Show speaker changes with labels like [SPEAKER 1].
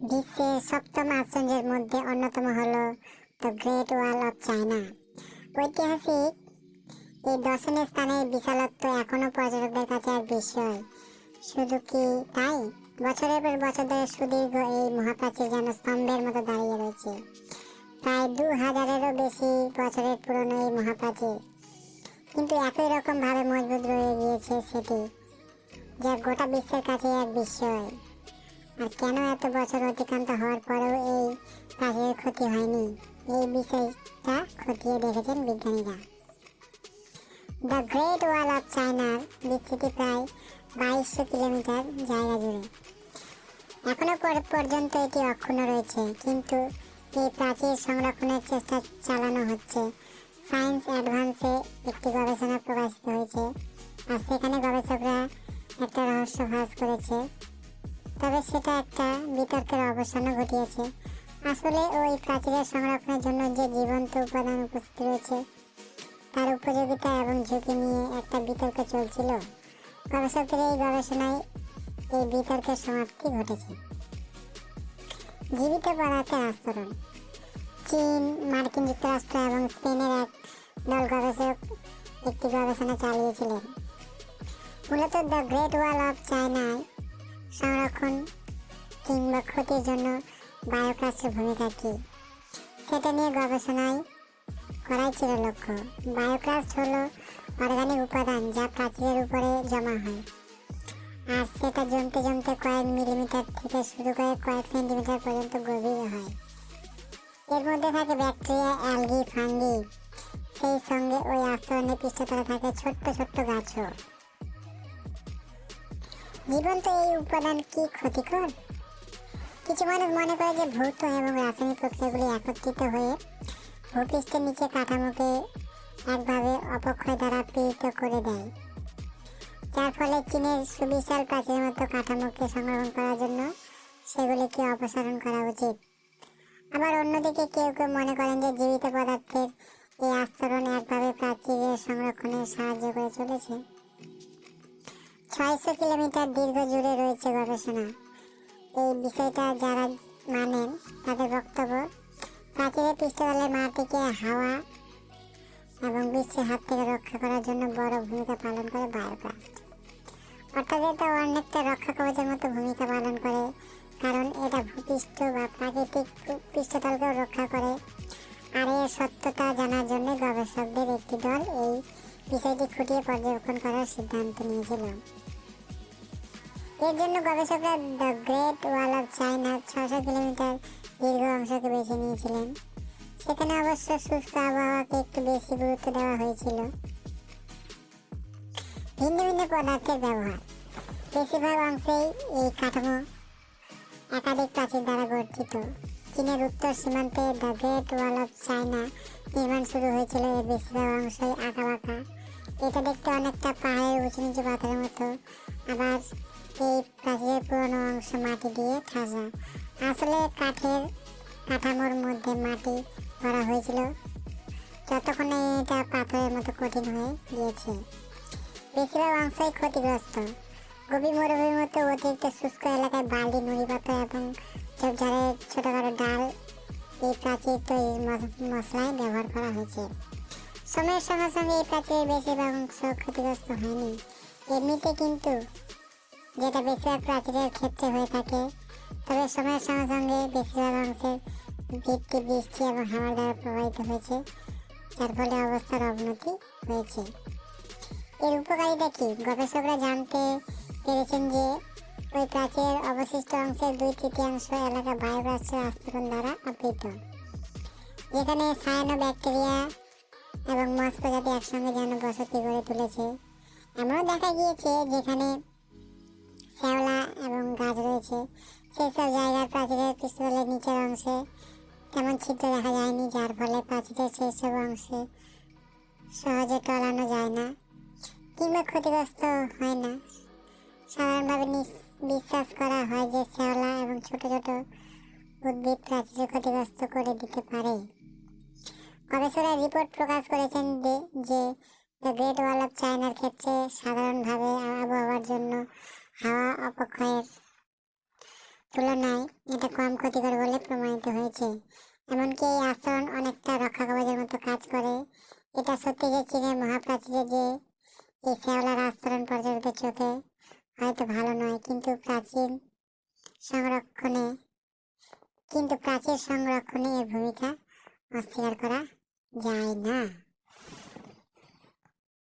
[SPEAKER 1] বিশ্বের সপ্তম আশ্চর্যের মধ্যে অন্যতম হলো the great wall of China. ঐতিহাসিক এই দর্শনীয় স্থানের বিশালত্ব এখনও পর্যটকদের কাছে এক বিস্ময়। শুধু কি তাই? বছরের পর বছর ধরে সুদীর্ঘ এই মহাপ্রাচীর যেন স্তম্ভের মতো দাঁড়িয়ে রয়েছে। প্রায় দু হাজারেরও বেশি বছরের পুরনো এই মহাপ্রাচীর। কিন্তু একই রকম ভাবে মজবুত রয়ে গিয়েছে সেটি, যা গোটা বিশ্বের কাছে এক বিস্ময়। আর কেন এত বছর অতিক্রান্ত হওয়ার পরেও এই প্রাচীরের ক্ষতি হয়নি? এই বিষয়টা খতিয়ে দেখেছেন বিজ্ঞানীরা। দ্য গ্রেট ওয়াল অফ চায়নার বিস্তৃতি প্রায় বাইশশো কিলোমিটার জায়গা জুড়ে। এখনও পর- পর্যন্ত এটি অক্ষুণ্ণ রয়েছে, কিন্তু এই প্রাচীর সংরক্ষণের চেষ্টা চালানো হচ্ছে। সায়েন্স অ্যাডভান্সে একটি গবেষণা প্রকাশিত হয়েছে, আর সেখানে গবেষকরা একটা রহস্য ফাঁস করেছে। তবে সেটা একটা বিতর্কের অবসানও ঘটিয়েছে। আসলে ওই প্রাচীরের সংরক্ষণের জন্য যে জীবন্ত উপাদান উপস্থিত রয়েছে, তার উপযোগিতা এবং ঝুঁকি নিয়ে একটা বিতর্ক চলছিল। গবেষকদের এই গবেষণায় এই বিতর্কের সমাপ্তি ঘটেছে। জীবিত পদার্থের আস্তরণ। চীন, মার্কিন যুক্তরাষ্ট্র এবং স্পেনের এক দল গবেষক একটি গবেষণা চালিয়েছিলেন। মূলত দ্য গ্রেট ওয়াল অফ চায়নায় সংরক্ষণ কিংবা ক্ষতির জন্য বায়োক্লাসের ভূমিকা কী? সেটা নিয়ে গবেষণায় করাই ছিল লক্ষ্য। বায়োক্লাস্ট হলো অর্গানিক উপাদান যা প্রাচীরের উপরে জমা হয়। আর সেটা জমতে জমতে কয়েক মিলিমিটার থেকে শুরু করে কয়েক সেন্টিমিটার পর্যন্ত গভীর হয়। এর মধ্যে থাকে ব্যাকটেরিয়া, অ্যালগি, ফাঙ্গি। সেই সঙ্গে ওই আস্তরণের পৃষ্ঠতলে থাকে ছোট্ট ছোট্ট গাছও। জীবন্ত এই উপাদান কি ক্ষতিকর? কিছু মানুষ মনে করে যে ভৌত এবং রাসায়নিক প্রক্রিয়াগুলি একত্রিত হয়ে ভূপৃষ্ঠের নিচে কাঠামোকে একভাবে অপক্ষয় দ্বারা পীড়িত করে দেয়। যার ফলে চীনের সুবিশাল প্রাচীরের মতো কাঠামোকে সংরক্ষণ করার জন্য সেগুলিকে অপসারণ করা উচিত। আবার অন্যদিকে কেউ কেউ মনে করেন যে জীবিত পদার্থের এই আস্তরণ একভাবে প্রাচীরের সংরক্ষণে সাহায্য করে চলেছে। ছয়শো কিলোমিটার দীর্ঘ জুড়ে রয়েছে গবেষণা। এই বিষয়টা যারা মানেন, তাদের বক্তব্য, প্রাচীরের পৃষ্ঠতলের মাটিকে হাওয়া এবং বৃষ্টির হাত থেকে রক্ষা করার জন্য বড় ভূমিকা পালন করে বায়োপ্লাস্ট অর্থাৎ এটা অনেকটা রক্ষা কবচের মতো ভূমিকা পালন করে, কারণ এটা ভূপৃষ্ঠ বা প্রাকৃতিক পৃষ্ঠতলকেও রক্ষা করে। আর এর সত্যতা জানার জন্য গবেষকদের একটি দল এই বিষয়টি খুঁটিয়ে পর্যবেক্ষণ করার সিদ্ধান্ত নিয়েছিল। এর জন্য গবেষকরা দ্য গ্রেট ওয়াল অফ চায়নার ছশো কিলোমিটার দীর্ঘ অংশকে বেছে নিয়েছিলেন। সেখানে অবশ্য শুষ্ক আবহাওয়াকে একটু বেশি গুরুত্ব দেওয়া হয়েছিল। ভিন্ন ভিন্ন পদার্থের ব্যবহার। বেশিরভাগ অংশেই এই কাঠামো একাধিক প্রাচীর দ্বারা গঠিত। চীনের উত্তর সীমান্তে the great wall of China নির্মাণ শুরু হয়েছিল, এর বেশিরভাগ অংশই আঁকা বাঁকা এটা দেখতে অনেকটা পাহাড়ের উঁচু নিচু পাথরের মতো। আবার এই প্রাচীরের পুরনো অংশ মাটি দিয়ে ঠাসা। আসলে কাঠের কাঠামোর মধ্যে মাটি ভরা হয়েছিল। যতক্ষণে এটা পাথরের মতো কঠিন হয়ে গিয়েছে। বেশিরভাগ অংশই ক্ষতিগ্রস্ত। গভীর মরুভূমির মতো অতিরিক্ত শুষ্ক এলাকায় বালি নুড়ি পাথর এবং ঝোপঝাড়ের ছোটখাটো ডাল এই প্রাচীর তৈরির মশলায় ব্যবহার করা হয়েছে। সময়ের সঙ্গে সঙ্গে এই প্রাচীরের বেশিরভাগ অংশ ক্ষতিগ্রস্ত হয়নি। এমনিতে কিন্তু যেটা বেশিরভাগ প্রাচীরের ক্ষেত্রে হয়ে থাকে, তবে সময়ের সঙ্গে সঙ্গে বেশিরভাগ অংশের ভিত্তি বৃষ্টি এবং হাওয়ার দ্বারা প্রভাবিত হয়েছে, যার ফলে অবস্থার অবনতি হয়েছে। এর উপকারিতা কি? গবেষকরা জানতে পেরেছেন যে, ওই প্রাচীরের অবশিষ্ট অংশের দুই তৃতীয়াংশ এলাকা বায়োগ্রাসের আস্তরণ দ্বারা আবৃত, যেখানে সায়ানো ব্যাকটেরিয়া এবং মাছ প্রজাতি একসঙ্গে যেন বসতি গড়ে তুলেছে। এমনও দেখা গিয়েছে যেখানে শ্যাওলা এবং গাছ রয়েছে। সেই সব জায়গার প্রাচীরের পৃষ্ঠতলের নিচের অংশে তেমন ছিদ্র দেখা যায়নি, যার ফলে প্রাচীরের সেই সব অংশে সহজে টলানো যায় না কিংবা ক্ষতিগ্রস্ত হয় না। সাধারণভাবে বিশ্বাস করা হয় যে শ্যাওলা এবং ছোট ছোট উদ্ভিদ প্রাচীর ক্ষতিগ্রস্ত করে দিতে পারে। গবেষকরা রিপোর্ট প্রকাশ করেছেন যে- যে দ্য গ্রেট ওয়াল অফ চায়নার ক্ষেত্রে সাধারণভাবে আবহাওয়ার জন্য হাওয়া অপক্ষয়ের তুলনায় এটা কম ক্ষতিকর বলে প্রমাণিত হয়েছে। এমনকি এই আচরণ অনেকটা রক্ষা কবচের মতো কাজ করে। এটা সত্যি যে চীনের মহাপ্রাচীরে যে এই শ্যাওলার আচরণ পর্যটকদের চোখে হয়তো ভালো নয়, কিন্তু প্রাচীন সংরক্ষণে, কিন্তু প্রাচীর সংরক্ষণে এর ভূমিকা অস্বীকার করা যায় না।